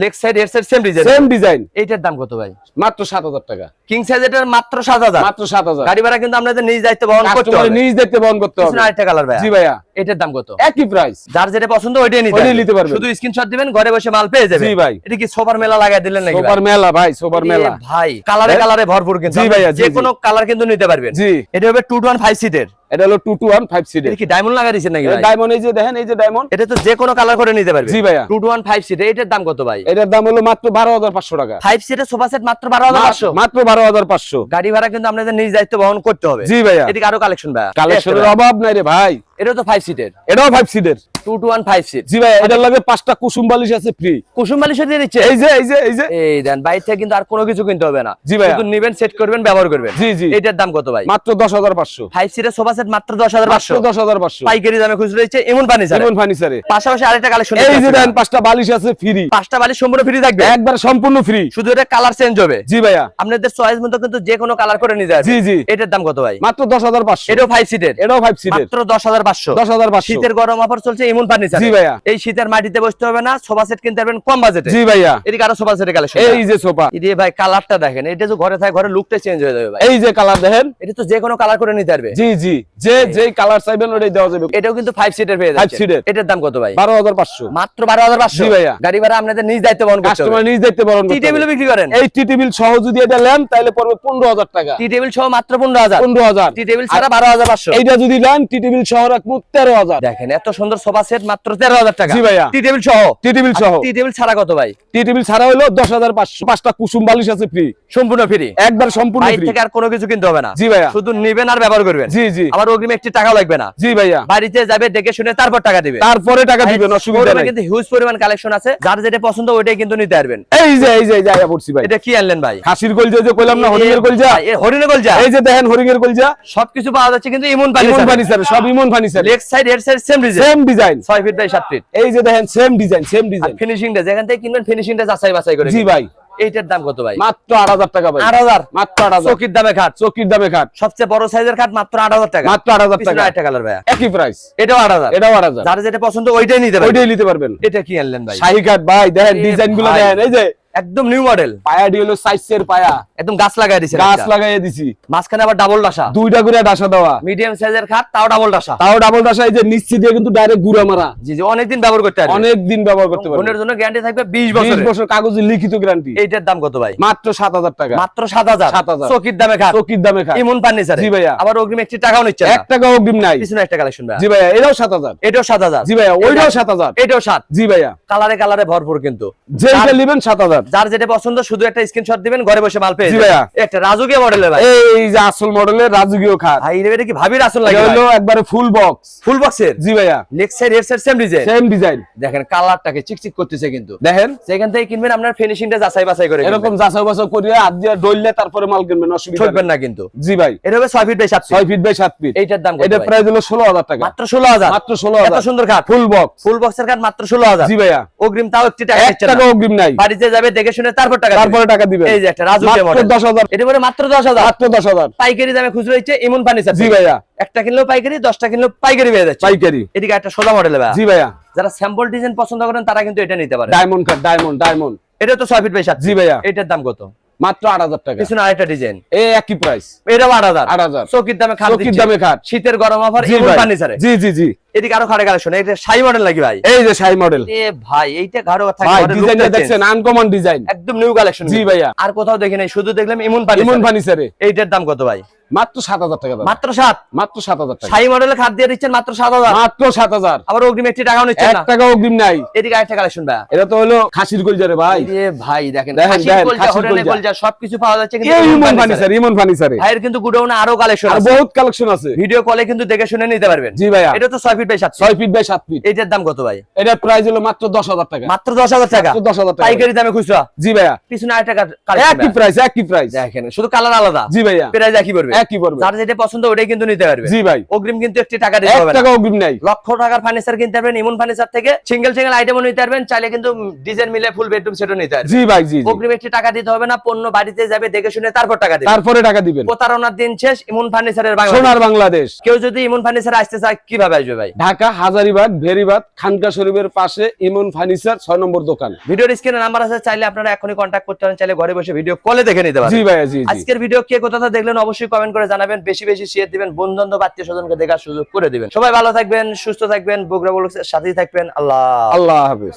[SPEAKER 2] লেগ সাইড এর side same design
[SPEAKER 1] same design
[SPEAKER 2] এইটার দাম কত ভাই?
[SPEAKER 1] মাত্র সাত হাজার টাকা।
[SPEAKER 2] কিং সাইজ মাত্র সাত হাজার।
[SPEAKER 1] মাত্র সাত হাজার।
[SPEAKER 2] গাড়ি ভাড়া কিন্তু আপনাদের নিজ দায়িত্ব বহন করতে হবে।
[SPEAKER 1] নিজ দায়িত্বে বহন করতে হবে।
[SPEAKER 2] আরেকটা কালার ভাই
[SPEAKER 1] জি ভাইয়া।
[SPEAKER 2] এটার দাম কত?
[SPEAKER 1] একই প্রাইস
[SPEAKER 2] যার যেটা পছন্দ ওইটাই নিতে
[SPEAKER 1] ওইটাই নিতে পারবেন।
[SPEAKER 2] শুধু স্ক্রিনশট দিবেন ঘরে বসে মাল পেয়ে যাবে
[SPEAKER 1] জি ভাই।
[SPEAKER 2] এটা কি সোফার মেলা লাগাই দিলেন নাকি
[SPEAKER 1] মেলা ভাই মেলা।
[SPEAKER 2] ভাই কালারে? কালারে ভরপুর কিন্তু
[SPEAKER 1] জি ভাইয়া,
[SPEAKER 2] যে। কোনো কালার কিন্তু নিতে পারবেন।
[SPEAKER 1] জি।
[SPEAKER 2] এটা হবে টু টু ওয়ান ফাইভ সিটের
[SPEAKER 1] এটা হলো টু টু ওয়ান ফাইভ সিটের
[SPEAKER 2] এটা কি ডায়মন্ড লাগা দিচ্ছেন নাকি ভাই?
[SPEAKER 1] ডায়মন্ড এই যে দেখেন এই যে ডায়মন্ড
[SPEAKER 2] এটা তো যে কোনো কালার করে নিতে পারবে
[SPEAKER 1] জি ভাইয়া।
[SPEAKER 2] টু টু ওয়ান ফাইভ সিটের এটার দাম কত ভাই?
[SPEAKER 1] এটার দাম হলো মাত্র বারো হাজার পাঁচশো টাকা।
[SPEAKER 2] ফাইভ সিটের সোফা সেট মাত্র বারো হাজার পাঁচশো।
[SPEAKER 1] মাত্র বারো হাজার পাঁচশো।
[SPEAKER 2] গাড়ি ভাড়া কিন্তু আপনাদের নিজ দায়িত্ব বহন করতে হবে।
[SPEAKER 1] জি ভাইয়া।
[SPEAKER 2] এদিকে আরও কালেকশন ভাই
[SPEAKER 1] কালেকশনের অভাব নাই রে ভাই।
[SPEAKER 2] এটা তো ফাইভ সিটের
[SPEAKER 1] এটাও ফাইভ সিটের
[SPEAKER 2] two two one five seat
[SPEAKER 1] জি ভাইয়া এটার লাগে পাঁচটা কুসুম বালিশ আছে ফ্রি
[SPEAKER 2] কুসুম বালিশ দিয়ে দিচ্ছে?
[SPEAKER 1] এই যে এই যে এই যে।
[SPEAKER 2] এই দেন বাইরে থেকে কিন্তু আর কোনো কিছু কিনতে হবে না।
[SPEAKER 1] জি ভাইয়া।
[SPEAKER 2] শুধু নিবেন সেট করবেন ব্যবহার করবেন।
[SPEAKER 1] জি জি।
[SPEAKER 2] এটার দাম কত ভাই?
[SPEAKER 1] মাত্র দশ হাজার পাঁচশো।
[SPEAKER 2] ফাইভ সিটের সোফা সেট মাত্র দশ হাজার
[SPEAKER 1] মাত্র
[SPEAKER 2] পাঁচশো
[SPEAKER 1] দশ হাজার পাঁচশো।
[SPEAKER 2] পাইকারি দামে খুচরো দিচ্ছে এমন পানি
[SPEAKER 1] এমন ফার্নিচারে
[SPEAKER 2] পাশাপাশি আরেকটা কালেকশন
[SPEAKER 1] এই যে দেন পাঁচটা বালিশ আছে ফ্রি
[SPEAKER 2] পাঁচটা বালিশ সম্পূর্ণ ফ্রি থাকবে?
[SPEAKER 1] একবার সম্পূর্ণ ফ্রি
[SPEAKER 2] শুধু এটা কালার চেঞ্জ হবে।
[SPEAKER 1] জি ভাইয়া।
[SPEAKER 2] আপনাদের চয়েস মতো কিন্তু যে কোনো কালার করে নিতে
[SPEAKER 1] জি জি।
[SPEAKER 2] এটার দাম কত ভাই?
[SPEAKER 1] মাত্র দশ হাজার পাঁচশো।
[SPEAKER 2] এটাও ফাইভ সিটের
[SPEAKER 1] এটাও ফাইভ সিটের
[SPEAKER 2] মাত্র দশ হাজার পাঁচশো।
[SPEAKER 1] দশ হাজার পাঁচশো।
[SPEAKER 2] শীতের গরম অফার চলছে এমন ফার্নিচার
[SPEAKER 1] জি ভাইয়া।
[SPEAKER 2] এই শীতের মাটিতে বসতে হবে না সোফা সেট কিনতে পারবেন কম বাজেটে
[SPEAKER 1] জি ভাইয়া।
[SPEAKER 2] এদিকে আরও সোফা সেটের কালেকশন
[SPEAKER 1] এই যে সোফা
[SPEAKER 2] এদিকে ভাই কালারটা দেখেন এটা যে ঘরে থাকে ঘরে লুকটা চেঞ্জ হয়ে যাবে ভাই।
[SPEAKER 1] এই যে কালার দেখেন।
[SPEAKER 2] এটা তো যে কোনো কালার করে নিতে পারবে।
[SPEAKER 1] জি জি। যে যে কালার চাইবেন ওটাই দেওয়া যাবে।
[SPEAKER 2] এটাও কিন্তু ফাইভ সিটের পেয়ে
[SPEAKER 1] Five
[SPEAKER 2] যাচ্ছে
[SPEAKER 1] seater।
[SPEAKER 2] এটার দাম কত ভাই?
[SPEAKER 1] বারো হাজার পাঁচশো।
[SPEAKER 2] মাত্র বারো হাজার পাঁচশো?
[SPEAKER 1] জি ভাইয়া।
[SPEAKER 2] গাড়ি ভাড়া আপনাদের নিজ দায়িত্ব বহন করতে
[SPEAKER 1] কাস্টমার নিজ দায়িত্বে বরণ করতে
[SPEAKER 2] টেবিলও
[SPEAKER 1] হবে।
[SPEAKER 2] বিক্রি করেন।
[SPEAKER 1] এই টি টেবিল সহ যদি এটা নেন তাহলে পড়বে পনেরো হাজার টাকা।
[SPEAKER 2] টি টেবিল সহ মাত্র পনেরো হাজার।
[SPEAKER 1] পনেরো হাজার।
[SPEAKER 2] টি টেবিল ছাড়া বারো হাজার পাঁচশো।
[SPEAKER 1] এইটা যদি নেন টি টেবিল সহ রাখব তেরো হাজার।
[SPEAKER 2] দেখেন এত সুন্দর সোফা সেট মাত্র তেরো হাজার টাকা।
[SPEAKER 1] জি ভাইয়া।
[SPEAKER 2] টি টেবিল সহ।
[SPEAKER 1] টি টেবিল সহ।
[SPEAKER 2] টি টেবিল ছাড়া কত ভাই?
[SPEAKER 1] টি টেবিল ছাড়া হলো দশ হাজার পাঁচশো পাঁচটা কুসুম বালিশ আছে ফ্রি
[SPEAKER 2] সম্পূর্ণ ফ্রি
[SPEAKER 1] একবার সম্পূর্ণ ফ্রি
[SPEAKER 2] থেকে আর কোনো কিছু কিনতে হবে না।
[SPEAKER 1] জি ভাইয়া।
[SPEAKER 2] শুধু নিবেন আর ব্যবহার করবেন।
[SPEAKER 1] জি জি।
[SPEAKER 2] আবার অগ্রিম একটি টাকাও লাগবে না।
[SPEAKER 1] জি ভাইয়া।
[SPEAKER 2] বাড়িতে যাবে দেখে শুনে তারপর টাকা দিবে।
[SPEAKER 1] তারপরে টাকা দিবেন অসুবিধা নাই।
[SPEAKER 2] কিন্তু হিউজ পরিমাণ কালেকশন আছে। যার যেটা পছন্দ ওইটাই কিন্তু নিতে পারবেন।
[SPEAKER 1] এই যে এই যে এই আয়া পড়ছি ভাই।
[SPEAKER 2] এটা কি আনলেন ভাই?
[SPEAKER 1] খাসির কলজা যে কইলাম না হরিণের কলজা?
[SPEAKER 2] এ হরিণের কলজা।
[SPEAKER 1] এই যে দেখেন হরিণের কলজা।
[SPEAKER 2] সবকিছু পাওয়া যাচ্ছে কিন্তু ইমন পানি
[SPEAKER 1] ইমন ফার্নিচার সব Emon furniture
[SPEAKER 2] leg side head side same design
[SPEAKER 1] same design
[SPEAKER 2] ছয় ফিট বাই সাত ফিট
[SPEAKER 1] এই যে দেখেন সেম ডিজাইন সেম ডিজাইন
[SPEAKER 2] ফিনিশিংটা যেখান থেকে কিনবেন ফিনিশিংটা যাচাই বাছাই করে
[SPEAKER 1] জি ভাই।
[SPEAKER 2] এইটার দাম কত ভাই?
[SPEAKER 1] মাত্র আট হাজার টাকা ভাই।
[SPEAKER 2] আট হাজার?
[SPEAKER 1] মাত্র আট হাজার।
[SPEAKER 2] চকির দামে খাট।
[SPEAKER 1] চকির দামে খাট।
[SPEAKER 2] সবচেয়ে বড় সাইজের খাট মাত্র আট হাজার টাকা।
[SPEAKER 1] মাত্র আট হাজার
[SPEAKER 2] পিছনে
[SPEAKER 1] টাকা।
[SPEAKER 2] আরেকটা কালার ভাই
[SPEAKER 1] একই প্রাইস
[SPEAKER 2] এটাও আট হাজার।
[SPEAKER 1] এটাও আট হাজার।
[SPEAKER 2] যার যেটা পছন্দ ওইটাই নিতে পারবেন।
[SPEAKER 1] ওইটাই নিতে পারবেন।
[SPEAKER 2] এটা কি আনলেন ভাই?
[SPEAKER 1] শাহি খাট ভাই দেখেন
[SPEAKER 2] এ ডিজাইনগুলো
[SPEAKER 1] দেখেন এই যে
[SPEAKER 2] একদম নিউ মডেল
[SPEAKER 1] পায়াটি হলো সাইজের পায়া।
[SPEAKER 2] একদম গাছ লাগাই দিছে
[SPEAKER 1] গাছ লাগাইয়ে দিছি।
[SPEAKER 2] মাঝখানে আবার ডাবল ডাসা।
[SPEAKER 1] দুইটা করে ডাসা দেওয়া।
[SPEAKER 2] মিডিয়াম সাইজের খাট তাও ডাবল ডাসা।
[SPEAKER 1] তাও ডাবল ডাসা এই যে নিশ্চি দিয়ে কিন্তু ডাইরেক্ট গুড়া মারা।
[SPEAKER 2] জি জি অনেকদিন ব্যবহার করতে পারবে।
[SPEAKER 1] অনেক দিন ব্যবহার করতে পারবে।
[SPEAKER 2] ফোনের জন্য গ্যারান্টি থাকবে বিশ
[SPEAKER 1] বিশ
[SPEAKER 2] বছর
[SPEAKER 1] বছর কাগজে লিখিত গ্যারান্টি
[SPEAKER 2] এইটার দাম কত ভাই?
[SPEAKER 1] মাত্র সাত হাজার টাকা।
[SPEAKER 2] মাত্র সাত হাজার।
[SPEAKER 1] 7,000
[SPEAKER 2] চকির দামে খাট।
[SPEAKER 1] চকির দামে খা
[SPEAKER 2] ইমন ফার্নিচার
[SPEAKER 1] জি ভাইয়া।
[SPEAKER 2] আবার অগ্রিম একটি টাকাও নিচ্ছে
[SPEAKER 1] এক টাকা অগ্রিম নাই।
[SPEAKER 2] পিছনে একটা কালেকশন ভাই।
[SPEAKER 1] জি ভাইয়া এটাও সাত হাজার।
[SPEAKER 2] এটাও সাত হাজার।
[SPEAKER 1] জি ভাইয়া ওইটাও সাত হাজার।
[SPEAKER 2] এটাও সাত।
[SPEAKER 1] জি ভাইয়া।
[SPEAKER 2] কালারে কালারে ভরপুর কিন্তু।
[SPEAKER 1] যেটা নেবেন সাত হাজার।
[SPEAKER 2] যার যেটা পছন্দ শুধু একটা স্ক্রিনশট দিবেন ঘরে বসে মাল পেয়ে যাবেন। একটা রাজুকিয়া মডেলের ভাই।
[SPEAKER 1] এই যে আসল মডেলের রাজকীয় খাট।
[SPEAKER 2] ভাই এটা কি ভাবির আসল লাগে
[SPEAKER 1] হলো একবারে ফুল বক্স
[SPEAKER 2] ফুল বক্সের
[SPEAKER 1] জি ভাইয়া।
[SPEAKER 2] লেগ সাইড এর side same design
[SPEAKER 1] same design
[SPEAKER 2] দেখেন কালারটাকে চিকচিক করতেছে কিন্তু।
[SPEAKER 1] দেখেন।
[SPEAKER 2] সেখান থেকে কিনবেন আপনার ফিনিশিংটা যাচাই বাছাই করে
[SPEAKER 1] এরকম যাচাই বাছাই করিয়ে হাত দিয়ে ডইলে তারপরে মাল কিনবেন অসুবিধা নেই।
[SPEAKER 2] না কিন্তু।
[SPEAKER 1] জি ভাই।
[SPEAKER 2] এটা হবে ছয় ফিট বাই সাত
[SPEAKER 1] ছয় ফিট বাই সাত ফিট
[SPEAKER 2] এইটার দাম কত
[SPEAKER 1] এটা প্রাইস হলো ষোলো হাজার টাকা।
[SPEAKER 2] মাত্র ষোলো হাজার।
[SPEAKER 1] মাত্র ষোলো
[SPEAKER 2] এত
[SPEAKER 1] হাজার
[SPEAKER 2] সুন্দর খাট।
[SPEAKER 1] ফুল বক্স
[SPEAKER 2] ফুল বক্সের কাঠ মাত্র ষোলো হাজার।
[SPEAKER 1] জি ভাইয়া।
[SPEAKER 2] অগ্রিম তাও একটি টাকা
[SPEAKER 1] এক
[SPEAKER 2] নিচ্ছে
[SPEAKER 1] টাকা অগ্রিম নাই।
[SPEAKER 2] বাড়িতে যাবে দেখে শুনে তারপর টাকা
[SPEAKER 1] তারপরে টাকা দিবেন।
[SPEAKER 2] এই যে একটা মডেল
[SPEAKER 1] দশ হাজার।
[SPEAKER 2] এটা পরে মাত্র দশ হাজার।
[SPEAKER 1] মাত্র দশ হাজার।
[SPEAKER 2] পাইকারি দামে খুচরো হচ্ছে ইমন ফার্নিচার
[SPEAKER 1] জি ভাইয়া।
[SPEAKER 2] একটা কিনলেও পাইকারি দশটা কিনলেও পাইকারি পেয়ে যাচ্ছে।
[SPEAKER 1] পাইকারি।
[SPEAKER 2] এদিকে একটা সোজা মডেল ভাই
[SPEAKER 1] জি ভাইয়া।
[SPEAKER 2] যারা স্যাম্পল ডিজাইন পছন্দ করেন তারা কিন্তু এটা নিতে পারে।
[SPEAKER 1] ডায়মন্ড কাট ডায়মন্ড ডায়মন্ড
[SPEAKER 2] এটা তো ছয় ফিট বাই সাত
[SPEAKER 1] জি ভাইয়া।
[SPEAKER 2] এটার দাম কত?
[SPEAKER 1] মাত্র আট হাজার টাকা।
[SPEAKER 2] পিছনে আরেকটা ডিজাইন
[SPEAKER 1] এই একই প্রাইস
[SPEAKER 2] এটাও আট হাজার।
[SPEAKER 1] আট হাজার।
[SPEAKER 2] চকির দামে খাট
[SPEAKER 1] চকির। দামে খাট।
[SPEAKER 2] শীতের গরম অফার ইমন
[SPEAKER 1] ভাই।
[SPEAKER 2] ফার্নিচারে
[SPEAKER 1] জি জি জি।
[SPEAKER 2] এদিকে আরও কালেকশন এটা শাই মডেল নাকি ভাই?
[SPEAKER 1] এই যে শাই মডেল
[SPEAKER 2] এ ভাই এইটা ঘাড়ো থাকে
[SPEAKER 1] ভাই
[SPEAKER 2] lookটা
[SPEAKER 1] দেখছেন আনকমন ডিজাইন
[SPEAKER 2] একদম নিউ কালেকশন
[SPEAKER 1] জি ভাইয়া।
[SPEAKER 2] আর কোথাও দেখি নাই শুধু দেখলাম ইমন
[SPEAKER 1] ইমন
[SPEAKER 2] ফার্নিচার
[SPEAKER 1] ফার্নিচারে
[SPEAKER 2] এইটার দাম কত ভাই?
[SPEAKER 1] মাত্র সাত হাজার টাকা
[SPEAKER 2] মাত্র সাত?
[SPEAKER 1] মাত্র সাত হাজার টাকা।
[SPEAKER 2] শাই মডেলের খাট দিয়ে দিচ্ছেন মাত্র সাত হাজার।
[SPEAKER 1] মাত্র সাত হাজার।
[SPEAKER 2] আবার অগ্রিম একটি টাকাও নিচ্ছেন
[SPEAKER 1] এক টাকা অগ্রিম নাই।
[SPEAKER 2] এদিকে আরেকটা কালেকশন ভাই
[SPEAKER 1] এটা তো হলো খাসির কলজারে ভাই।
[SPEAKER 2] এ ভাই দেখেন খাসির কলজা,
[SPEAKER 1] কলজা।
[SPEAKER 2] কলজা সবকিছু পাওয়া যাচ্ছে কিন্তু ইমন। ফার্নিচার
[SPEAKER 1] ইমন ফার্নিচারে
[SPEAKER 2] ভাইয়ের কিন্তু গুডাউনে আরও কালেকশন
[SPEAKER 1] আর
[SPEAKER 2] আছে।
[SPEAKER 1] বহুত কালেকশন আছে।
[SPEAKER 2] ভিডিও কলে কিন্তু দেখে শুনে নিতে পারবেন।
[SPEAKER 1] জি ভাইয়া।
[SPEAKER 2] এটা তো ফিট বাই সাত
[SPEAKER 1] ছয় ফিট বাই সাত ফিট
[SPEAKER 2] এটার দাম কত ভাই?
[SPEAKER 1] এটার প্রাইস হলো মাত্র দশ হাজার টাকা।
[SPEAKER 2] মাত্র দশ হাজার টাকা?
[SPEAKER 1] মাত্র দশ হাজার টাকা।
[SPEAKER 2] পাইকারি দামে খুচরা?
[SPEAKER 1] জি ভাইয়া।
[SPEAKER 2] পিছনে আরেকটা
[SPEAKER 1] একই প্রাইস একই প্রাইস
[SPEAKER 2] দেখেন শুধু কালার আলাদা।
[SPEAKER 1] জি ভাইয়া।
[SPEAKER 2] প্রাইস একই পড়বে।
[SPEAKER 1] একই পড়বে।
[SPEAKER 2] যার যেটা পছন্দ ওটাই কিন্তু নিতে পারবে।
[SPEAKER 1] জি ভাই।
[SPEAKER 2] অগ্রিম কিন্তু একটি টাকা দিতে হবে
[SPEAKER 1] টাকা অগ্রিম নাই।
[SPEAKER 2] লক্ষ টাকার ফার্নিচার কিনতে পারবেন ইমন ফার্নিচার থেকে সিঙ্গেল সিঙ্গেল আইটেমও নিতে পারবেন চাইলে কিন্তু ডিজাইন মিলে ফুল বেডরুম সেটও নিতে পারবেন।
[SPEAKER 1] জি ভাই জি।
[SPEAKER 2] অগ্রিম একটি টাকা দিতে হবে না পণ্য বাড়িতে যাবে দেখে শুনে তারপর টাকা
[SPEAKER 1] তারপরে টাকা দিবেন।
[SPEAKER 2] প্রতারণার দিন শেষ ইমন ফার্নিচারের বাংলা
[SPEAKER 1] সোনার বাংলাদেশ।
[SPEAKER 2] কেউ যদি ইমন ফার্নিচার আসতে চায় কীভাবে আসবে ভাই?
[SPEAKER 1] ঢাকা হাজারিবাগ ভেরিবাদ খানকা শরীফের পাশে ইমন ফার্নিচার ছয় নম্বর দোকান।
[SPEAKER 2] ভিডিওর স্ক্রিনে নাম্বার আছে চাইলে আপনারা এখনই কন্ট্যাক্ট করতে পারেন চাইলে ঘরে বসে ভিডিও কলে দেখে নিতে পারেন।
[SPEAKER 1] জি ভাই জি
[SPEAKER 2] আজকের ভিডিও কে কোথা থেকে দেখলেন অবশ্যই কমেন্ট করে জানাবেন বেশি বেশি শেয়ার দিবেন বন্ধু বান্ধব আত্মীয় স্বজনকে দেখার সুযোগ করে দিবেন। সবাই ভালো থাকবেন সুস্থ থাকবেন বগুড়া বলুক সাথেই থাকবেন আল্লাহ
[SPEAKER 1] আল্লাহ হাফেজ।